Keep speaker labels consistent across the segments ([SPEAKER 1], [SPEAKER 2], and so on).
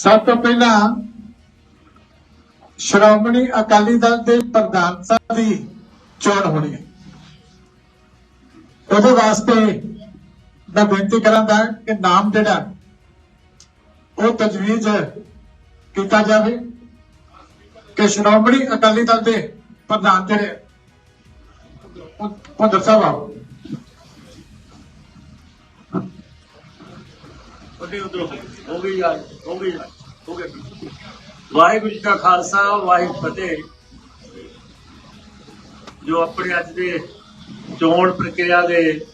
[SPEAKER 1] ਸਭ ਤੋਂ ਪਹਿਲਾਂ ਸ਼੍ਰੋਮਣੀ ਅਕਾਲੀ ਦਲ ਦੇ ਪ੍ਰਧਾਨ ਸਾਹਿਬ ਦੀ ਚੋਣ ਹੋਣੀ ਹੈ। ਉਹਦੇ ਵਾਸਤੇ ਮੈਂ ਬੇਨਤੀ ਕਰਾਂਗਾ ਕਿ ਨਾਮ ਜਿਹੜਾ, ਉਹ ਤਜਵੀਜ਼ ਕੀਤਾ ਜਾਵੇ ਕਿ ਸ਼੍ਰੋਮਣੀ ਅਕਾਲੀ ਦਲ ਦੇ ਪ੍ਰਧਾਨ ਜਿਹੜੇ ਭੁੰਦਰ ਸਾਹਿਬ ਆਓ।
[SPEAKER 2] ਉਹਦੇ ਉਧਰੋਂ ਹੋ ਗਈ। ਯਾਰ, ਹੋ ਗਈ ਯਾਰ, ਹੋ ਗਿਆ ਵਾਹਿਗੁਰੂ ਜੀ ਕਾ ਖਾਲਸਾ, ਵਾਹਿਗੁਰੂ ਫਤਿਹ। ਜੋ ਆਪਣੇ ਅੱਜ ਦੇ ਚੋਣ ਪ੍ਰਕਿਰਿਆ ਦੇ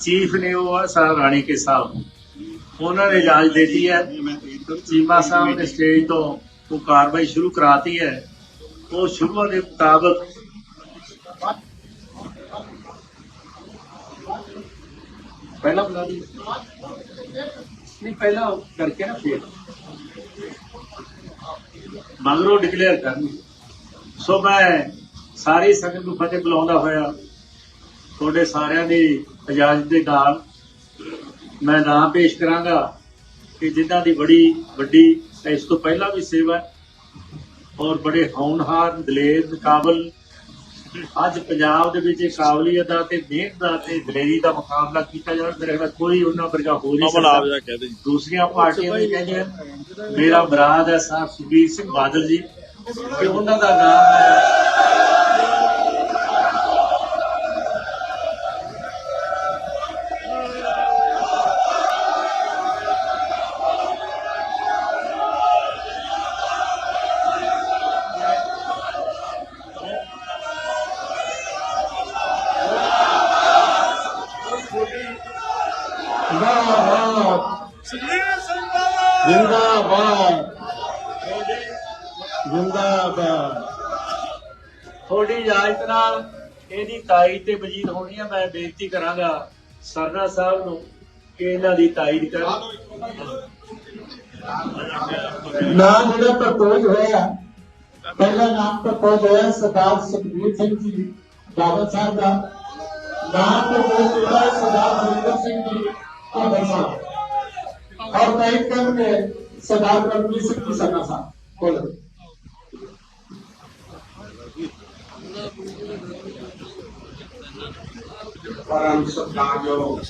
[SPEAKER 2] ਚੀਫ ਨੇ ਉਹ ਆ ਸਾਹਿਬ ਰਾਣੀ ਕੇ ਸਾਹਿਬ। ਉਹਨਾਂ ਨੇ ਇਜਾਜ਼ਤ ਦਿੱਤੀ ਹੈ। ਚੀਮਾ ਸਾਹਿਬ ਨੇ ਸਟੇਜ ਤੋਂ ਉਹ ਕਾਰਵਾਈ ਸ਼ੁਰੂ ਕਰਾਤੀ ਹੈ। ਉਹ ਸ਼ੁਰੂ ਦੇ ਮੁਤਾਬਕ ਪਹਿਲਾਂ ਬੁਲਾ ਦੀ ਨਹੀਂ, ਪਹਿਲਾਂ ਕਰਕੇ ਨਾ ਫੇਰ। ਮਗਰੋਂ ਡਿਕਲੇਅਰ ਕਰਨੀ। ਸੋ ਮੈਂ ਸਾਰੀ ਸੰਗਤ ਨੂੰ ਫਤਿਹ ਬੁਲਾਉਂਦਾ ਹੋਇਆ। ਤੁਹਾਡੇ ਸਾਰਿਆਂ ਦੀ ਇਜਾਜ਼ਤ ਦੇ ਨਾਲ ਮੈਂ ਨਾਮ ਪੇਸ਼ ਕਰਾਂਗਾ ਕਿ ਜਿਨ੍ਹਾਂ ਦੀ ਬੜੀ ਵੱਡੀ ਇਸ ਤੋਂ ਪਹਿਲਾਂ ਵੀ ਸੇਵਾ ਔਰ ਬੜੇ ਹੋਣਹਾਰ, ਦਲੇਰ ਕਾਬਲ ਅੱਜ ਪੰਜਾਬ ਦੇ ਵਿੱਚ ਕਾਬਲੀਅਤ ਦਾ ਤੇ ਮਿਹਨਤ ਦਾ ਤੇ ਦਲੇਰੀ ਦਾ ਮੁਕਾਬਲਾ ਕੀਤਾ ਜਾਵੇ ਮੇਰੇ ਖਿਆਲ ਕੋਈ ਉਹਨਾਂ ਵਰਗਾ ਹੋ ਨਹੀਂ ਸਕਦਾ। ਦੂਸਰੀਆਂ ਪਾਰਟੀਆਂ ਵੀ ਕਹਿੰਦੀਆਂ ਮੇਰਾ ਬਰਾਦ ਹੈ ਸਾਹਿਬ ਸੁਖਬੀਰ ਸਿੰਘ ਬਾਦਲ ਜੀ ਕਿ ਉਹਨਾਂ ਦਾ ਨਾਮ ਹੈ
[SPEAKER 1] ਜਿੰਦਾਬਾਦ। ਜਿੰਦਾਬਾਦ। ਜਿੰਦਾਬਾਦ
[SPEAKER 2] ਤੁਹਾਡੀ ਇਜਾਜ਼ਤ ਨਾਲ ਇਹਦੀ ਤਾਈਦ ਤੇ ਵਜੀਦ ਹੋਣੀ ਆ। ਮੈਂ ਬੇਨਤੀ ਕਰਾਂਗਾ ਸਰਨਾ ਸਾਹਿਬ ਨੂੰ ਕਿ ਇਹਨਾਂ ਦੀ ਤਾਈਦ ਕਰਨ
[SPEAKER 1] ਨਾਮ ਜਿਹੜਾ ਪ੍ਰਪੋਜ਼ ਹੋਇਆ ਪਹਿਲਾ ਨਾਮ ਪ੍ਰਪੋਜ਼ ਹੋਇਆ ਸਰਦਾਰ ਸੁਖਬੀਰ ਸਿੰਘ ਜੀ ਬਾਬਾ ਸਾਹਿਬ ਦਾ। ਨਾਮ ਪ੍ਰਪੋਜ਼ ਹੋਇਆ ਸਾਹਿਬ ਕਰਨਗੇ ਸਰਦਾਰ ਰਣਜੀਤ ਸਿੰਘ ਜੀ ਸਰਨਾ ਸਾਹਿਬ ਬੋਲੋ।
[SPEAKER 3] ਪਰਮ ਸਤਨਾਮਯੋਗ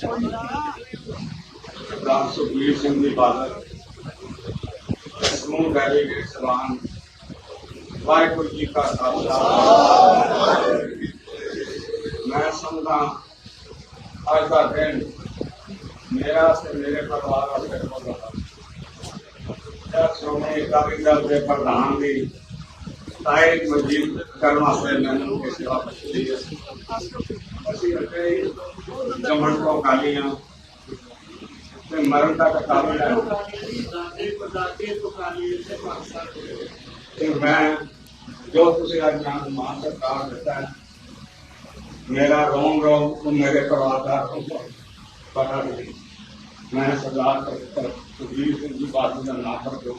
[SPEAKER 3] ਸਰਦਾਰ ਸੁਖਬੀਰ ਸਿੰਘ ਜੀ ਬਾਦਲ ਸਮੂਹ ਡੈਲੀਗੇਟ ਸਵਾਨ ਵਾਹਿਗੁਰੂ ਜੀ ਕਾ ਖਾਲਸਾ। ਮੈਂ ਸਮਝਦਾ ਅੱਜ ਦਾ ਦਿਨ ਮੇਰਾ ਤੇ ਮੇਰੇ ਪਰਿਵਾਰ ਵਾਸਤੇ ਬਹੁਤ ਸ਼੍ਰੋਮਣੀ ਅਕਾਲੀ ਦਲ ਦੇ ਪ੍ਰਧਾਨ ਦੀ ਤਾਇਦ ਮਜੀਦ ਕਰਨ ਵਾਸਤੇ ਮੈਨੂੰ ਇਹ ਸੇਵਾ ਬਖਸ਼ੀ ਹੈ। ਅਸੀਂ ਅੱਗੇ ਜਮਣ ਤੋਂ ਕਾਲੀਆਂ ਤੇ ਮਰਨ ਤੱਕ ਕਾਲੀ ਹੈ। ਤੇ ਮੈਂ ਜੋ ਤੁਸੀਂ ਅੱਜ ਨਾਮ ਮਾਨ ਸਰਕਾਰ ਦਿੱਤਾ ਮੇਰਾ ਰੋਮ ਰੋਮ ਮੇਰੇ ਪਰਿਵਾਰ ਦਾ ਪਤਾ ਨਹੀਂ। ਮੈਂ ਸਰਦਾਰ ਸੁਖਬੀਰ ਸਿੰਘ ਜੀ ਬਾਦਲ ਦਾ ਨਾਮ ਪਰ ਜੋਗ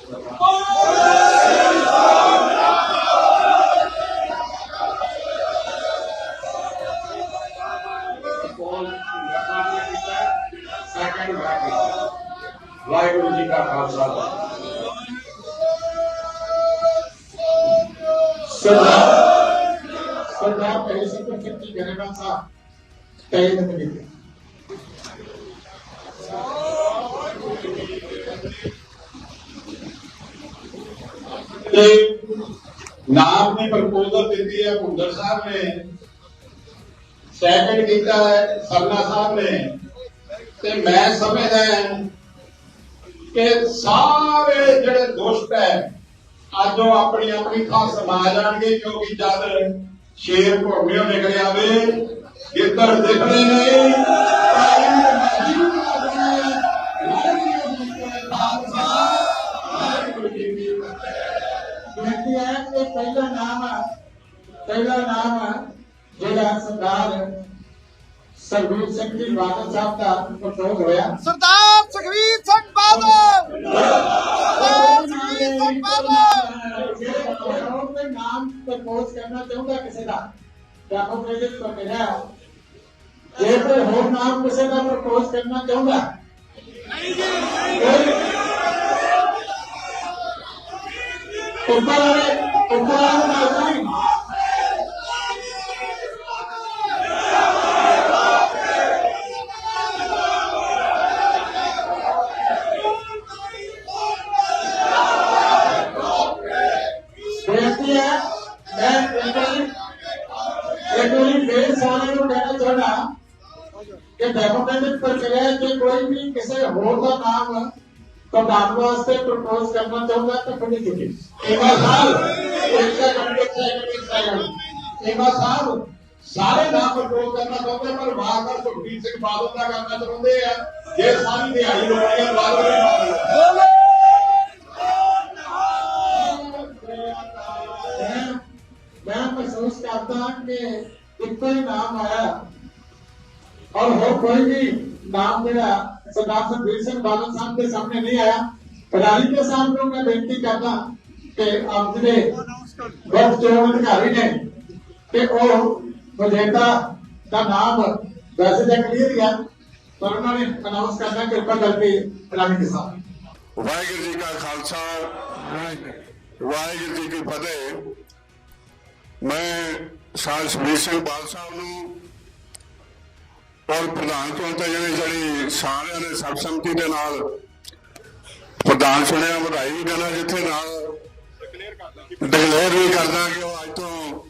[SPEAKER 3] ਵਾਹਿਗੁਰੂ ਜੀ ਕਾ ਖਾਲਸਾ।
[SPEAKER 1] ਸਰਦਾਰ ਸਰਦਾਰ ਪਹਿਲੇ ਸਿੰਘ ਜੀ ਗਰੇਵਾਲ ਸਾਹਿਬ ਤੈਨ ਮਿਲੇ ਤੇ ਨਾਮ ਦੀ ਪ੍ਰਪੋਜ਼ਲ ਦਿੱਤੀ ਹੈ ਭੁੰਦਰ ਸਾਹਿਬ ਨੇ, ਸੈਕੰਡ ਕੀਤਾ ਹੈ, ਸਰਨਾ ਸਾਹਿਬ ਨੇ। ਤੇ ਮੈਂ ਸਮਝਦਾ ਕਿ ਸਾਰੇ ਜਿਹੜੇ ਦੁਸ਼ਟ ਹੈ, ਅੱਜ ਉਹ ਆਪਣੀ ਆਪਣੀ ਥਾਂ ਸਮਾ ਜਾਣਗੇ ਕਿਉਂਕਿ ਜਦ ਸ਼ੇਰ ਘੋੜਿਓ ਨਿਕਲ ਆਵੇ ਇੱਧਰ ਦਿਖਣੇ ਨਹੀਂ ਪਹਿਲਾ ਨਾਮ ਜਿਹੜਾ ਸਰਦਾਰ ਸਰਬੀਰ ਸਿੰਘ ਜੀ ਬਾਦਲ ਸਾਹਿਬ ਦਾ ਪ੍ਰਪੋਜ਼ ਹੋਇਆ।
[SPEAKER 4] ਸਰਦਾਰ ਸੁਖਵੀਰ ਸਿੰਘ ਬਾਦਲ। ਸਰਦਾਰ ਸੁਖਵੀਰ ਸਿੰਘ ਬਾਦਲ।
[SPEAKER 1] ਹੋਰ ਕੋਈ ਨਾਮ ਪ੍ਰਪੋਜ਼ ਕਰਨਾ ਚਾਹੁੰਦਾ ਕਿਸੇ ਦਾ ਜਾਂ ਉਹ ਪ੍ਰੇਰਿਤ ਤੋਂ ਮੇਰਾ ਜੇ ਕੋਈ ਹੋਰ ਨਾਮ ਕਿਸੇ ਦਾ ਪ੍ਰਪੋਜ਼ ਕਰਨਾ ਚਾਹੁੰਦਾ ਨਹੀਂ ਜੀ ਉੱਪਰ ਵਾਲੇ ਉੱਪਰ ਵਾਲੇ ਨੂੰ ਦੱਸ ਨਹੀਂ। ਡੈਮੋਕ੍ਰੈਟਿਕ ਪ੍ਰਕਿਰਿਆ 'ਚ ਕੋਈ ਵੀ ਕਿਸੇ ਹੋਰ ਦਾ ਨਾਮ ਪ੍ਰਧਾਨ ਵਾਸਤੇ ਪ੍ਰਪੋਜ਼ ਕਰਨਾ ਚਾਹੁੰਦਾ ਤਾਂ ਫੜੀ ਚੁੱਕੀ ਏਮਾ ਸਾਹਿਬ ਇੱਕ ਸੈਕੰਡ ਇੱਕ ਸੈਕੰਡ ਇੱਕ ਸਾਹਿਬ ਸਾਰੇ। ਨਾਮ ਪ੍ਰਪੋਜ਼ ਕਰਨਾ ਚਾਹੁੰਦੇ ਪਰ ਵਾਕਰ ਸੁਖਬੀਰ ਸਿੰਘ ਬਾਦਲ ਦਾ ਕਰਨਾ ਚਾਹੁੰਦੇ ਆ। ਜੇ ਸਾਰੀ ਦਿਹਾੜੀ ਰੋਣੀ ਬਾਦਲ ਨਹੀਂ ਮਾਰਦਾ ਮੈਂ ਮਹਿਸੂਸ ਕਰਦਾ ਕਿ ਇੱਕੋ ਹੀ ਨਾਮ ਆਇਆ। ਔਰ ਹੋਰ ਕੋਈ ਵੀ ਨਾਮ ਜਿਹੜਾ ਸਰਦਾਰ ਸੁਖਬੀਰ ਸਿੰਘ ਬਾਦਲ ਸਾਹਿਬ ਦੇ ਸਾਹਮਣੇ ਨਹੀਂ ਆਇਆ ਪਰਾਲੀ ਦੇ ਸਾਹਿਬ ਨੂੰ ਮੈਂ ਬੇਨਤੀ ਕਰਦਾ ਕਿ ਆਪ ਜਿਹੜੇ ਵਕਤ ਚੋਣ ਅਧਿਕਾਰੀ ਨੇ ਤੇ ਉਹ ਮਜੇਟਾ ਦਾ ਨਾਮ ਵੈਸੇ ਤਾਂ ਕਲੀਅਰ ਹੀ ਆ ਪਰ ਉਹਨਾਂ ਨੇ ਅਨਾਉਂਸ ਕਰਨਾ ਕਿਰਪਾ ਕਰਕੇ ਪਰਾਲੀ ਦੇ ਸਾਹਿਬ
[SPEAKER 5] ਵਾਹਿਗੁਰੂ ਜੀ ਕਾ ਖਾਲਸਾ ਵਾਹਿਗੁਰੂ ਜੀ ਕੀ ਫਤਿਹ ਮੈਂ ਸਾਲ ਸੁਖਬੀਰ ਸਿੰਘ ਬਾਦਲ ਸਾਹਿਬ ਨੂੰ ਔਰ ਪ੍ਰਧਾਨ ਚੁਣਤੇ ਜਿਹੜੇ ਜਿਹੜੀ ਸਾਰਿਆਂ ਨੇ ਸਰਬਸੰਮਤੀ ਦੇ ਨਾਲ ਪ੍ਰਧਾਨ ਸੁਣਿਆ, ਵਧਾਈ ਵੀ ਦੇਣਾ ਜਿੱਥੇ ਨਾਲ। ਡਿਕਲੇਅਰ ਵੀ ਕਰਦਾ ਕਿ ਉਹ ਅੱਜ ਤੋਂ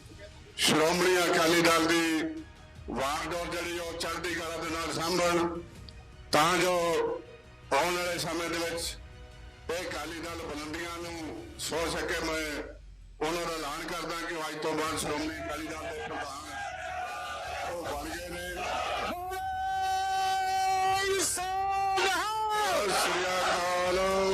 [SPEAKER 5] ਸ਼੍ਰੋਮਣੀ ਅਕਾਲੀ ਦਲ ਦੀ ਵਾਰਡੋਰ ਜਿਹੜੀ ਉਹ ਚੜ੍ਹਦੀ ਕਲਾ ਦੇ ਨਾਲ ਸੰਭਲਣ ਤਾਂ ਜੋ ਆਉਣ ਵਾਲੇ ਸਮੇਂ ਦੇ ਵਿੱਚ ਇਹ ਅਕਾਲੀ ਦਲ ਬੁਲੰਦੀਆਂ ਨੂੰ ਸੋ ਸਕੇ, ਮੈਂ ਉਹਨਾਂ ਦਾ ਐਲਾਨ ਕਰਦਾ ਕਿ ਅੱਜ ਤੋਂ ਬਾਅਦ ਸ਼੍ਰੋਮਣੀ ਅਕਾਲੀ ਦਲ ਦੇ ਪ੍ਰਧਾਨ ਉਹ ਬਣ ਗਏ ਨੇ। praise for the house.